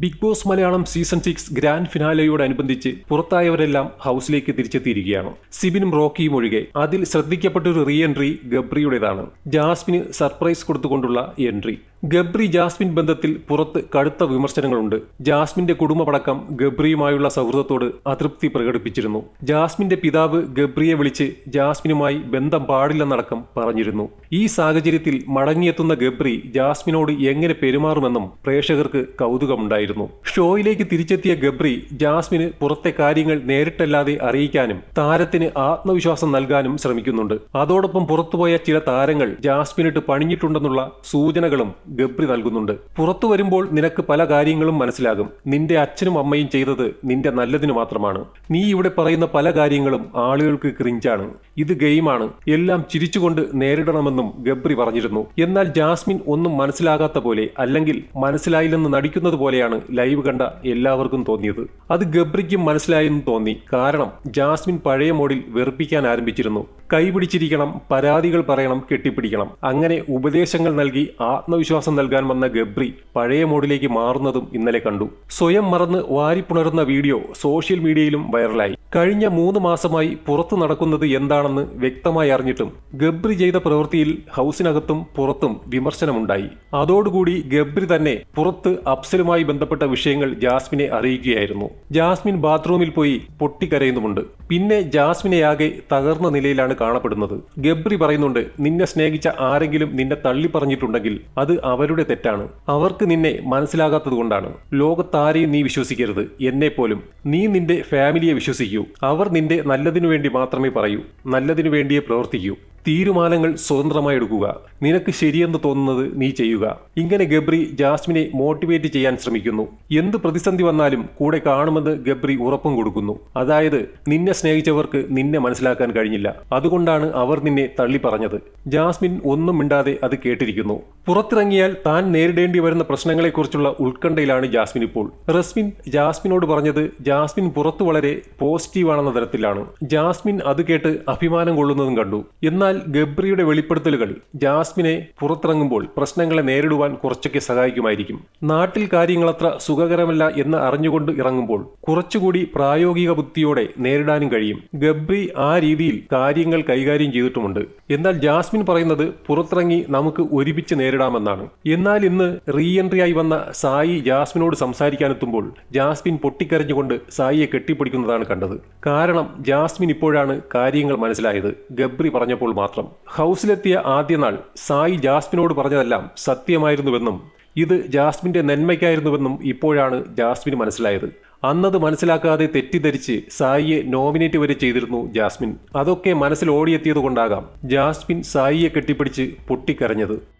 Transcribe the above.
Big Boss Malayalam season six grand ഫിനാലയോടനുബന്ധിച്ച് പുറത്തായവരെല്ലാം ഹൗസിലേക്ക് തിരിച്ചെത്തിയിരിക്കുകയാണ്. സിബിനും റോക്കിയും ഒഴികെ അതിൽ ശ്രദ്ധിക്കപ്പെട്ട ഒരു റീ എൻട്രി ഗബ്രിയുടേതാണ്. ജാസ്മിന് സർപ്രൈസ് കൊടുത്തുകൊണ്ടുള്ള എൻട്രി. ഗബ്രി ജാസ്മിൻ ബന്ധത്തിൽ പുറത്ത് കടുത്ത വിമർശനങ്ങളുണ്ട്. ജാസ്മിന്റെ കുടുംബമടക്കം ഗബ്രിയുമായുള്ള സൗഹൃദത്തോട് അതൃപ്തി പ്രകടിപ്പിച്ചിരുന്നു. ജാസ്മിന്റെ പിതാവ് ഗബ്രിയെ വിളിച്ച് ജാസ്മിനുമായി ബന്ധം പാടില്ലെന്നടക്കം പറഞ്ഞിരുന്നു. ഈ സാഹചര്യത്തിൽ മടങ്ങിയെത്തുന്ന ഗബ്രി ജാസ്മിനോട് എങ്ങനെ പെരുമാറുമെന്നും പ്രേക്ഷകർക്ക് കൗതുകമുണ്ടായിരുന്നു. ഷോയിലേക്ക് തിരിച്ചെത്തിയ ഗബ്രി ജാസ്മിന് പുറത്തെ കാര്യങ്ങൾ നേരിട്ടല്ലാതെ അറിയിക്കാനും താരത്തിന് ആത്മവിശ്വാസം നൽകാനും ശ്രമിക്കുന്നുണ്ട്. അതോടൊപ്പം പുറത്തുപോയ ചില താരങ്ങൾ ജാസ്മിനിട്ട് പണിഞ്ഞിട്ടുണ്ടെന്നുള്ള സൂചനകളും ഗബ്രി നൽകുന്നുണ്ട്. പുറത്തു വരുമ്പോൾ നിനക്ക് പല കാര്യങ്ങളും മനസ്സിലാകും. നിന്റെ അച്ഛനും അമ്മയും ചെയ്തത് നിന്റെ നല്ലതിനു മാത്രമാണ്. നീ ഇവിടെ പറയുന്ന പല കാര്യങ്ങളും ആളുകൾക്ക് ക്രിഞ്ചാണ്. ഇത് ഗെയിമാണ്. എല്ലാം ചിരിച്ചുകൊണ്ട് നേരിടണമെന്നും ഗബ്രി പറഞ്ഞിരുന്നു. എന്നാൽ ജാസ്മിൻ ഒന്നും മനസ്സിലാകാത്ത പോലെ അല്ലെങ്കിൽ മനസ്സിലായില്ലെന്ന് നടിക്കുന്നത് പോലെയാണ് ലൈവ് കണ്ട എല്ലാവർക്കും തോന്നിയത്. അത് ഗബ്രിക്കും മനസ്സിലായെന്ന് തോന്നി. കാരണം ജാസ്മിൻ പഴയ മോഡിൽ വെറുപ്പിക്കാൻ ആരംഭിച്ചിരുന്നു. കൈപിടിച്ചിരിക്കണം പരാതികൾ പറയണം കെട്ടിപ്പിടിക്കണം. അങ്ങനെ ഉപദേശങ്ങൾ നൽകി ആത്മവിശ്വാസം നൽകാൻ വന്ന ഗബ്രി പഴയ മോഡിലേക്ക് മാറുന്നതും ഇന്നലെ കണ്ടു. സ്വയം മറന്ന് വാരിപ്പുണരുന്ന വീഡിയോ സോഷ്യൽ മീഡിയയിലും വൈറലായി. കഴിഞ്ഞ മൂന്ന് മാസമായി പുറത്തു നടക്കുന്നത് എന്താണെന്ന് വ്യക്തമായി അറിഞ്ഞിട്ടും ഗബ്രി ചെയ്ത പ്രവൃത്തിയിൽ ഹൗസിനകത്തും പുറത്തും വിമർശനമുണ്ടായി. അതോടുകൂടി ഗബ്രി തന്നെ പുറത്ത് അപ്സലുമായി ബന്ധപ്പെട്ട വിഷയങ്ങൾ ജാസ്മിനെ അറിയിക്കുകയായിരുന്നു. ജാസ്മിൻ ബാത്റൂമിൽ പോയി പൊട്ടിക്കരയുന്നുമുണ്ട് പിന്നെ ജാസ്മിനെയാകെ തകർന്ന നിലയിലാണ് കാണപ്പെടുന്നത്. ഗബ്രി പറയുന്നുണ്ട് നിന്നെ സ്നേഹിച്ച ആരെങ്കിലും നിന്നെ തള്ളി പറഞ്ഞിട്ടുണ്ടെങ്കിൽ അത് അവരുടെ തെറ്റാണ്. അവർക്ക് നിന്നെ മനസ്സിലാകാത്തത് കൊണ്ടാണ്. ലോകത്താരെയും നീ വിശ്വസിക്കരുത്. എന്നെ പോലും. നീ നിന്റെ ഫാമിലിയെ വിശ്വസിക്കൂ. അവർ നിന്റെ നല്ലതിനു വേണ്ടി മാത്രമേ പറയൂ. നല്ലതിനു വേണ്ടിയേ പ്രവർത്തിക്കൂ. തീരുമാനങ്ങൾ സ്വതന്ത്രമായി എടുക്കുക. നിനക്ക് ശരിയെന്ന് തോന്നുന്നത് നീ ചെയ്യുക. ഇങ്ങനെ ഗബ്രി ജാസ്മിനെ മോട്ടിവേറ്റ് ചെയ്യാൻ ശ്രമിക്കുന്നു. എന്ത് പ്രതിസന്ധി വന്നാലും കൂടെ കാണുമെന്ന് ഗബ്രി ഉറപ്പും കൊടുക്കുന്നു. അതായത് നിന്നെ സ്നേഹിച്ചവർക്ക് നിന്നെ മനസ്സിലാക്കാൻ കഴിഞ്ഞില്ല. അതുകൊണ്ടാണ് അവർ നിന്നെ തള്ളി പറഞ്ഞത് ജാസ്മിൻ ഒന്നും മിണ്ടാതെ അത് കേട്ടിരിക്കുന്നു. പുറത്തിറങ്ങിയാൽ താൻ നേരിടേണ്ടി വരുന്ന പ്രശ്നങ്ങളെക്കുറിച്ചുള്ള ഉത്കണ്ഠയിലാണ് ജാസ്മിൻ ഇപ്പോൾ. റസ്മിൻ ജാസ്മിനോട് പറഞ്ഞത് ജാസ്മിൻ പുറത്തു വളരെ പോസിറ്റീവാണെന്ന തരത്തിലാണ്. ജാസ്മിൻ അത് കേട്ട് അഭിമാനം കൊള്ളുന്നതും കണ്ടു. എന്നാൽ ഗബ്രിയുടെ വെളിപ്പെടുത്തലുകൾ ജാസ്മിനെ പുറത്തിറങ്ങുമ്പോൾ പ്രശ്നങ്ങളെ നേരിടുവാൻ കുറച്ചൊക്കെ സഹായിക്കുമായിരിക്കും. നാട്ടിൽ കാര്യങ്ങളത്ര സുഖകരമല്ല എന്ന് അറിഞ്ഞുകൊണ്ട് ഇറങ്ങുമ്പോൾ കുറച്ചുകൂടി പ്രായോഗിക ബുദ്ധിയോടെ നേരിടാനും കഴിയും. ഗബ്രി ആ രീതിയിൽ കാര്യങ്ങൾ കൈകാര്യം ചെയ്തിട്ടുമുണ്ട്. എന്നാൽ ജാസ്മിൻ പറയുന്നത് പുറത്തിറങ്ങി നമുക്ക് ഒരുമിച്ച് നേരിടാമെന്നാണ്. എന്നാൽ ഇന്ന് റീ എൻട്രി ആയി വന്ന സായി ജാസ്മിനോട് സംസാരിക്കാനെത്തുമ്പോൾ ജാസ്മിൻ പൊട്ടിക്കരഞ്ഞുകൊണ്ട് സായിയെ കെട്ടിപ്പിടിക്കുന്നതാണ് കണ്ടത്. കാരണം ജാസ്മിൻ ഇപ്പോഴാണ് കാര്യങ്ങൾ മനസ്സിലായത്. ഗബ്രി പറഞ്ഞപ്പോൾ മാത്രം. ഹൗസിലെത്തിയ ആദ്യ നാൾ സായി ജാസ്മിനോട് പറഞ്ഞതെല്ലാം സത്യമായിരുന്നുവെന്നും ഇത് ജാസ്മിന്റെ നന്മയ്ക്കായിരുന്നുവെന്നും ഇപ്പോഴാണ് ജാസ്മിന് മനസ്സിലായത്. അന്നത് മനസ്സിലാക്കാതെ തെറ്റിദ്ധരിച്ച് സായിയെ നോമിനേറ്റ് വരെ ചെയ്തിരുന്നു ജാസ്മിൻ. അതൊക്കെ മനസ്സിൽ ഓടിയെത്തിയത് കൊണ്ടാകാം ജാസ്മിൻ സായിയെ കെട്ടിപ്പിടിച്ച് പൊട്ടിക്കരഞ്ഞത്.